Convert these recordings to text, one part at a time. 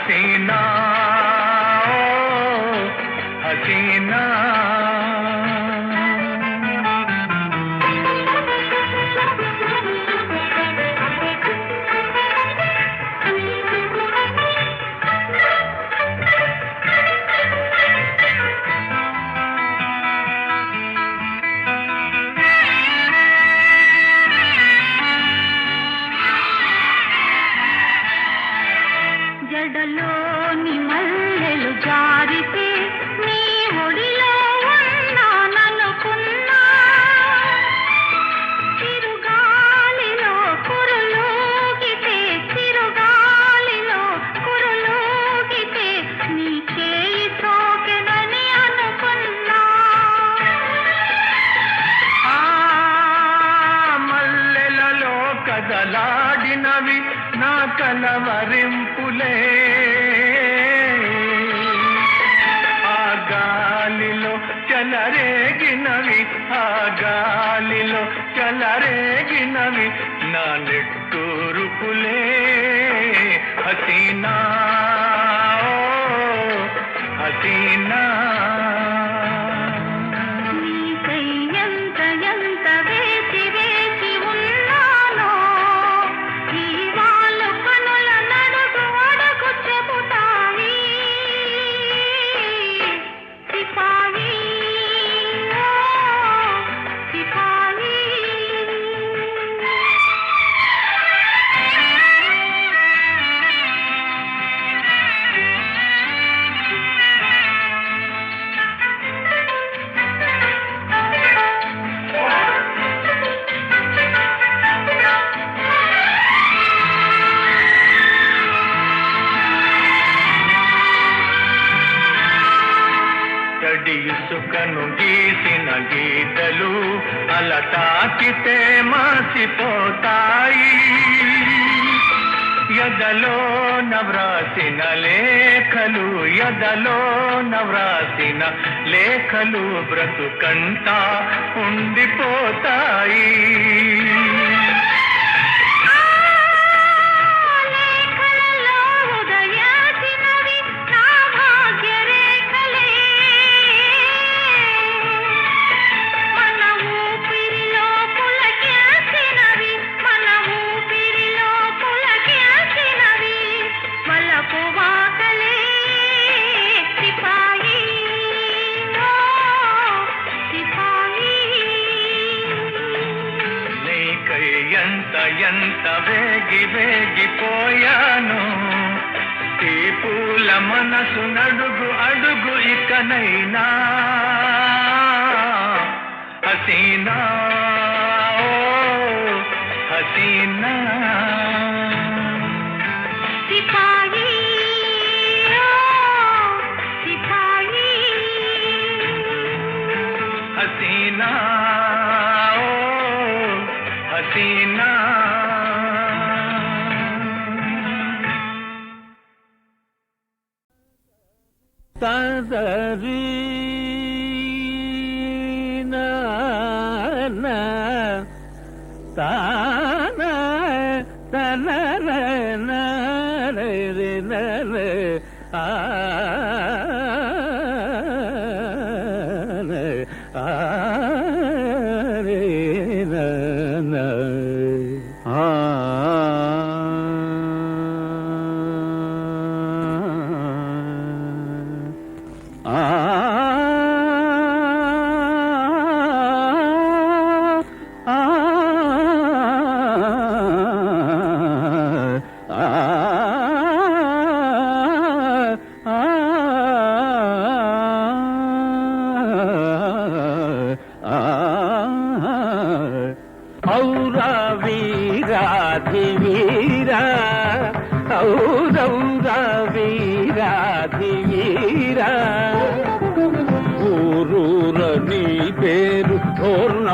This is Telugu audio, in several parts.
हसीना ओ हसीना। కలవరింపులే. బ్రతుకంతా ఉండిపో ததறீன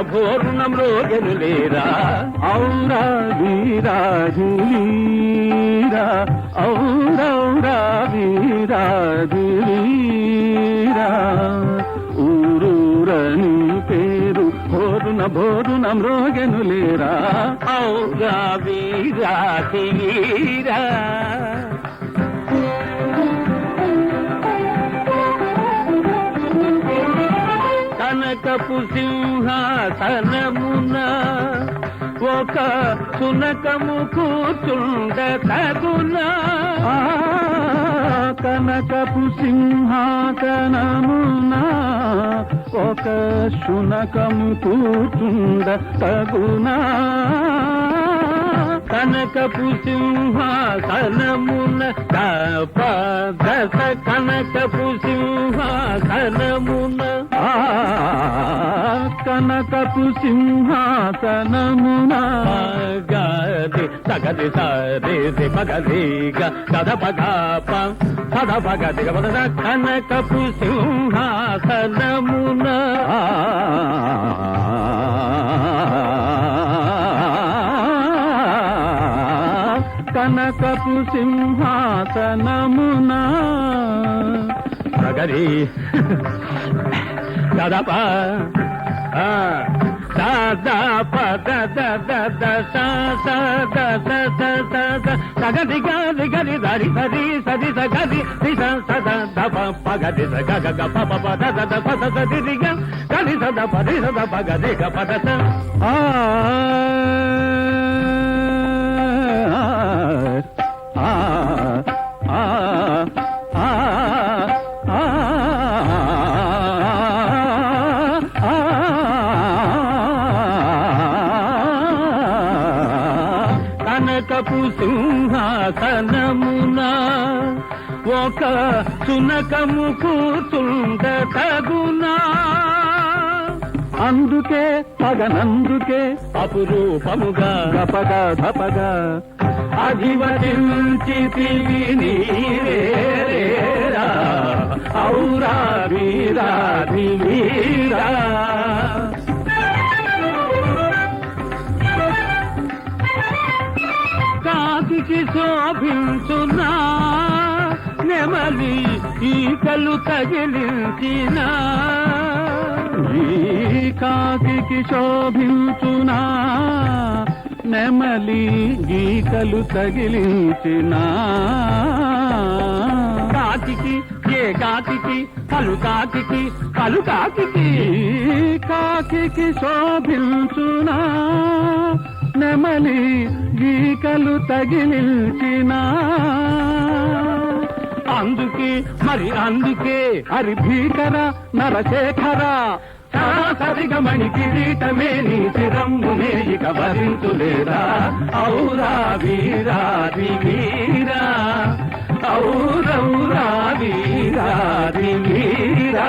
పూర్ణ పూర్ణంలో గెలులేరా ఔరా వీరాధి వీరా ఔరౌరా వీరాధి వీరా ఊరూర నీ పేరు భోరున భోరున మ్రోగెనులేరా ఔరా వీరా వీరా సునకపు సింహాసనమున ఒక సునకము కూర్చుండ తగునా. కనకపు సింహాసనమున ఒక శునకము కూర్చుండ తగునా. కనకపు సింహాసనమున దశ కనకపు సింహాసనమున కనకపు సింహాసనమున గది సగది సరి రి పగది గ సద పగ సద పగది గ కనకపు సింహాసనమున సింహాసనమున. సగరి దదప. దాదా సగది గది గది దరి సరి సది సగది దిశ సద దప పగది సగ గగ ప ప ప దద ద ప స ది గ గది సద పది సద పగది గ పద స ఆ శునకము కూర్చుండ తగునా. అందుకే పగనందుకే అపురూపముగా గపగా ధపగా అధివసించి నీరేరా ఔరా వీరాది వీరా కాకికి శోభించునా. నెమలి ఈకలు తగిలించిన ఈ కాకి శోభించునా? నెమలి గీకలు తగిలించిన? కాకి ఏ కాకి పలు కాకికి పలు కాకి కాకి శోభించునా? నెమలి గీకలు తగిలించినా? అందుకే మరి అందుకే హరి భీకర నరశేఖర. సరిగమణి కిరీటమే నీ చిరమ్మునే ఇక వరించులేరా ఔరా వీరాది వీరా ఔరౌరా వీరాది వీరా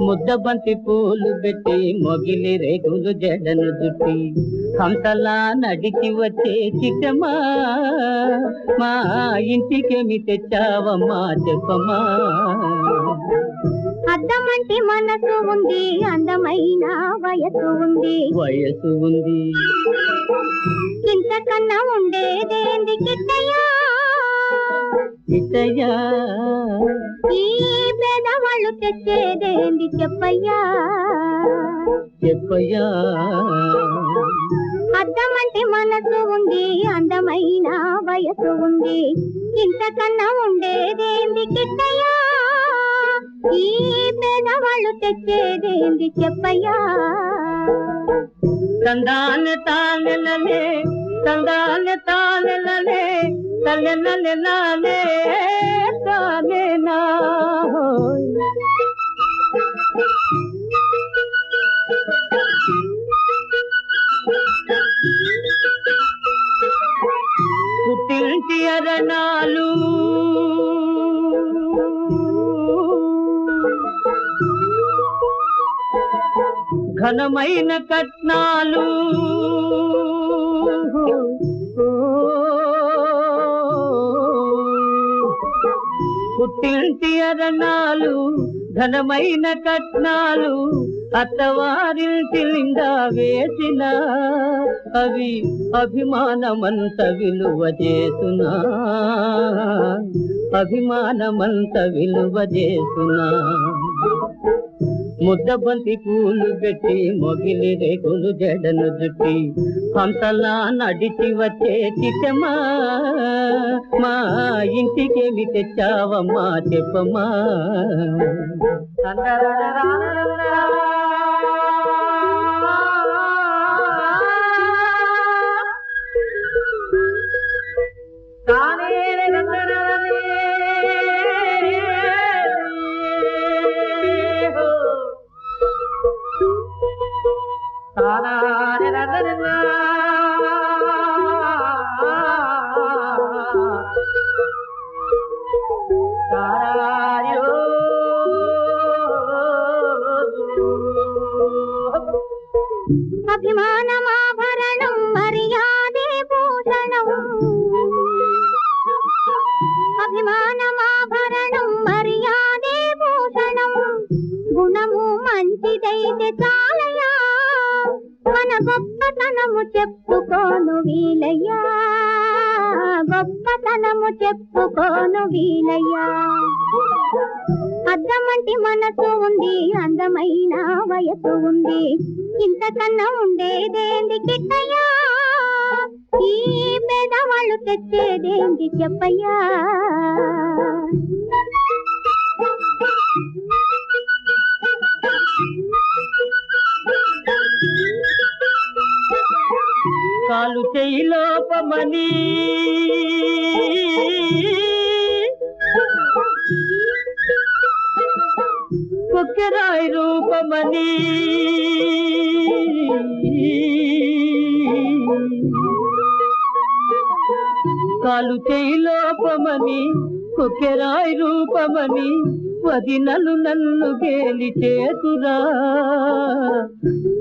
ముద్దబంతి పూలు పెట్టి మొగిలి రేకులు జడను జుట్టి హంసలా నడిచి వచ్చే చిట్టమ్మా. మా ఇంటికేమి తెచ్చావమ్మా చెప్పమ్మా. అద్దమంటి మనసు ఉంది అందమైన వయసు ఉంది. వయసు ఉంది. ఇంతకన్నా ఉండేదేంది కిట్టయ్యా? ఇతయా ఈ పేదవాళ్ళు తెచ్చేదేంది చెప్పయ్యా చెప్పయ్యా అద్దమంటి మనసు ఉంది అందమైన వయసు ఉంది. ఇంతకన్నా ఉండేదేంది కిట్టయ్యా? ఈ పేదవాళ్ళు తెచ్చేదేంది చెప్పయ్యా? తందాన తానెలలే తందాన తానెలలే Thank you. పుట్టింటి అరణాలు. ఘనమైన కట్నాలు. పుట్టింటి అరణాలు ఘనమైన కట్నాలు. అత్తవారింటి నిండా వేసిన అవి అభిమానమంత విలువ చేసునా అభిమానమంత విలువ చేసునా ముద్దబంతి పూలు పెట్టి మొగిలి రేకులు జడను జుట్టి హంసలా నడిచి వచ్చే చిట్టమ్మా మా ఇంటికేమి తెచ్చావమ్మా చెప్పమ్మా. అద్దమంటి మనసు ఉంది అందమైన వయసు ఉంది. ఇంతకన్నా ఉండేదేంది కిట్టయ్యా? ఈ పేదవాళ్ళు తెచ్చేదేంది చెప్పయ్యా? కాలు చేయి లోపమని రాయ రూపమని. కాలు చేయి లోపమని కుక్కెరాయి రూపమని వదినలు నన్ను గేలి చేతురా.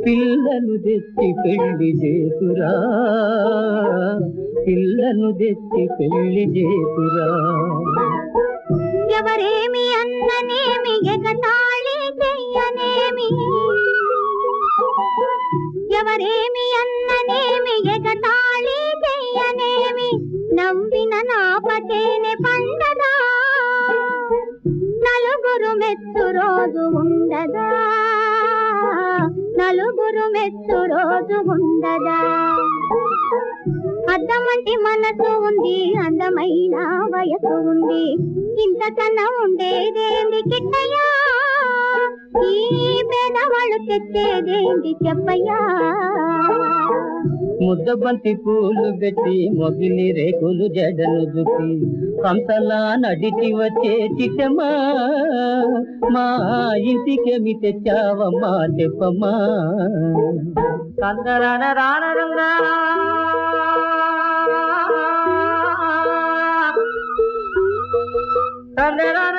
పిల్లను తెచ్చి పెళ్ళి చేతురా. పిల్లను తెచ్చి పెళ్ళి చేతురా. ఎవరేమి అన్ననేమి ఎగతాళి చెయ్యనేమి ఎవరేమి అన్ననేమి ఎగతాళి చెయ్యనేమి నవ్విన నాపతేనే పండదా? నలుగురు మెచ్చు రోజు ఉండదా? నలుగురు మెచ్చు రోజు ఉండదా? అర్థమంటి మనసు ఉంది అందమైన వయసు ఉంది. ఇంతకన్నా ఉండేదేంది కిట్టయా ఈ పేదవాళ్ళు తెచ్చేదేంది చెప్పయ్యా? ముద్దబంతి పూలు పెట్టి మొగిలి రేకులు జడను జుట్టి కంసలా నడిచి వచ్చే చిట్టమ్మా. మా ఇంటికేమి తెచ్చావమ్మా చెప్పమ్మా. కందరాన రానరంగా కందరన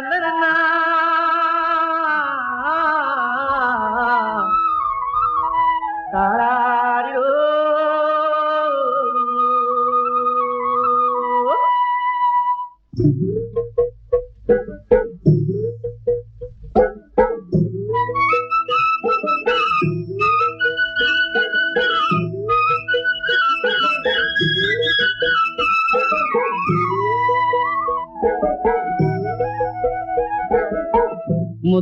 para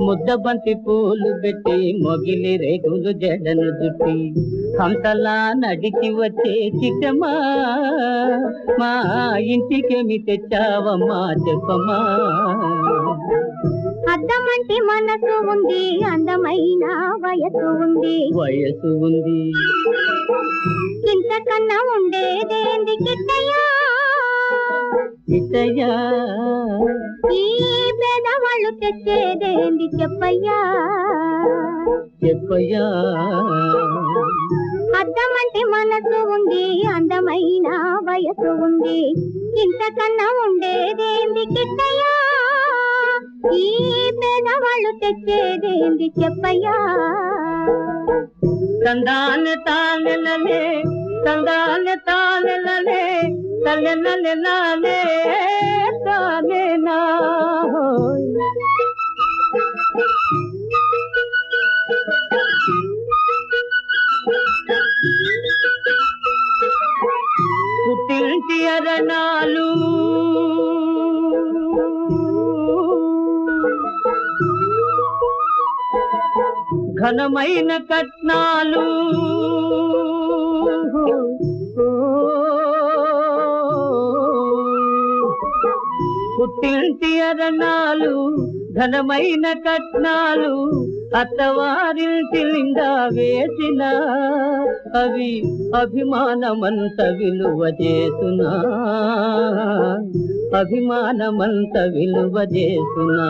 ముద్దబంతి పూలు పెట్టి మొగిలి రేకులు జడను జుట్టి హంసలా నడిచి వచ్చే చిట్టమా మా ఇంటికేమి తెచ్చావమ్మా చెప్పమ్మా. అద్దమంటి మనసు ఉంది అందమైన వయసు ఉంది. వయసు ఉంది. ఇంతకన్నా ఉండేదేంది కిట్టయ్యా? ఇతయా ఈ పేదవాళ్ళు తెచ్చేదేంది చెప్పయ్యా? చెప్పయ్యా. అద్దమంటి మనసు ఉంది అందమైన వయసు ఉంది. ఇంతకన్నా ఉండేదేంది కిట్టయ్యా? ఈ పేదవాళ్ళు తెచ్చేదేంది చెప్పయ్యా? తందాన తానెలలే తందాన తానెలలే తల్లెనలెనాలే తానేనా పుట్టింటి అరణాలు ఘనమైన కట్నాలు పుట్టింటి అరణాలు ఘనమైన కట్నాలు అత్తవారింటి నిండా వేసిన అవి అభిమానమంత విలువ చేసునా అభిమానమంత విలువ చేసునా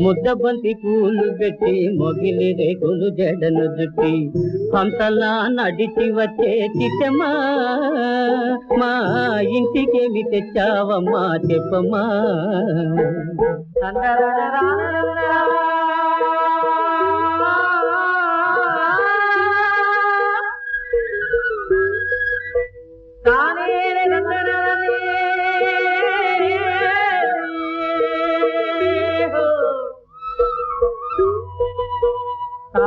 ముద్దబంతి పూలు పెట్టి మొగిలి రేకులు జడను జుట్టి హంసలా నడిచి వచ్చే చిట్టమా మా ఇంటికేమి తెచ్చావమ్మా చెప్పమ్మా.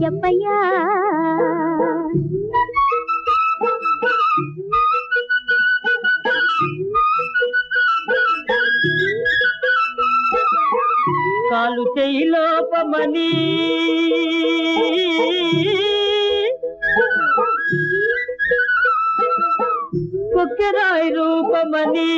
తెచ్చేదేంటి చెప్పయ్యా కాలు చేయి లోపమని. కుక్కరాయి రూపమని.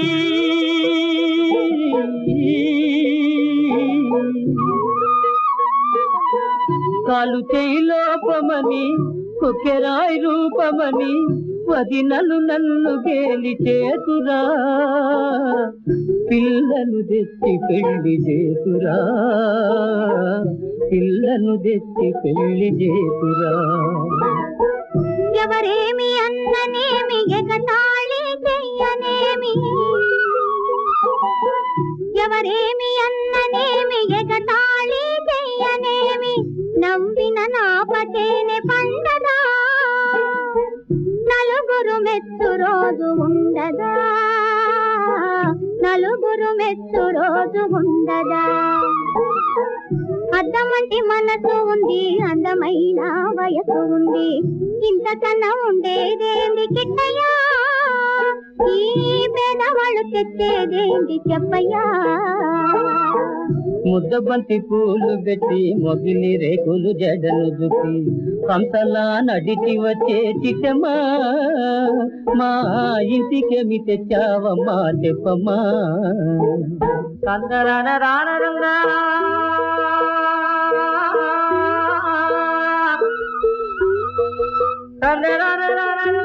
కాలు చేయి లోపమని కుక్కెరాయి రూపమని వదినలు నన్ను గేలి చేతురా. పిల్లను తెచ్చి పెళ్ళి చేతురా. పిల్లను తెచ్చి పెళ్ళి చేతురా. ఎవరేమి అన్ననేమి ఎగతాళి చెయ్యనేమి? ఎవరేమి అన్ననేమి ఎగతాళి నవ్విన నాపకేనే పండదా? నలుగురు మెచ్చు రోజు ఉండదా? నలుగురు మెచ్చు రోజు ఉండదా? అర్థమంటి మనసు ఉంది అందమైన వయసు ఉంది. ఇంతకన్నా ఉండేదేంది కిట్టయ్యా? ఈ పేదవాళ్ళు తెచ్చేదేంది చెప్పయ్యా? ముద్దబంతి పూలు పెట్టి మొగిలి రేకులు జడను దుక్కి కంసలా నడిచి వచ్చే చిటమా మా ఇంటికేమి తెచ్చావమ్మా చెప్పమ్మా. కందరాన రానరంగా కందరాన రానరు